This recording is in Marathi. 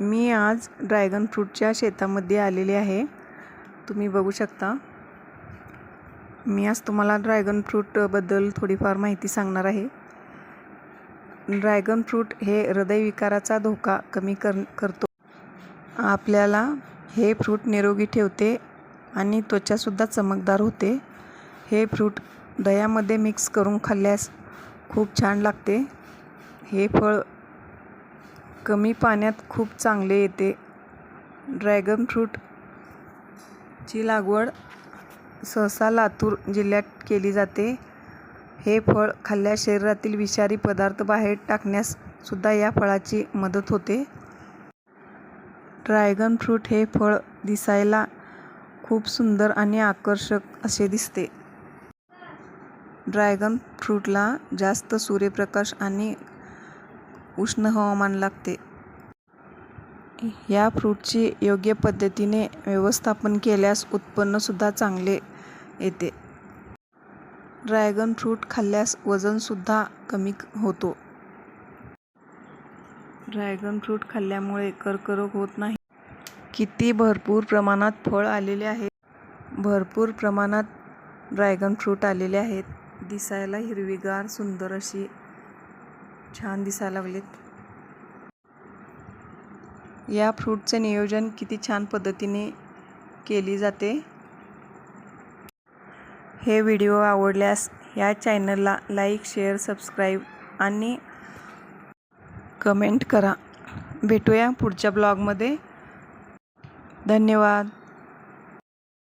मी आज ड्रॅगन फ्रूटच्या शेतामध्ये आलेले आहे. तुम्ही बघू शकता. मी आज तुम्हाला ड्रॅगन फ्रूटबद्दल थोडीफार माहिती सांगणार आहे. ड्रॅगन फ्रूट हे हृदयविकाराचा धोका कमी कर करतो. आपल्याला हे फ्रूट निरोगी ठेवते आणि त्वचासुद्धा चमकदार होते. हे फ्रूट दह्यामध्ये मिक्स करून खाल्ल्यास खूप छान लागते. हे फळ कमी पाण्यात खूप चांगले येते. ड्रॅगन फ्रूटची लागवड सहसा लातूर जिल्ह्यात केली जाते. हे फळ खाल्ल्यास शरीरातील विषारी पदार्थ बाहेर टाकण्यास सुद्धा या फळाची मदत होते. ड्रॅगन फ्रूट हे फळ दिसायला खूप सुंदर आणि आकर्षक असे दिसते. ड्रॅगन फ्रूटला जास्त सूर्यप्रकाश आणि उष्ण हवामान लागते. या फ्रूटची योग्य पद्धतीने व्यवस्थापन केल्यास उत्पन्नसुद्धा चांगले येते. ड्रॅगन फ्रूट खाल्ल्यास वजनसुद्धा कमी होतो. ड्रॅगन फ्रूट खाल्ल्यामुळे कर्करोग होत नाही. किती भरपूर प्रमाणात फळ आलेले आहे भरपूर प्रमाणात ड्रॅगन फ्रूट आलेले आहेत. दिसायला हिरवीगार सुंदर अशी छान दिसायला लागलेत. या फ्रूटचे नियोजन किती छान पद्धतीने केली जाते. हे व्हिडिओ आवडल्यास या चॅनलला लाईक शेअर सबस्क्राईब आणि कमेंट करा. भेटूया पुढच्या ब्लॉगमध्ये. धन्यवाद.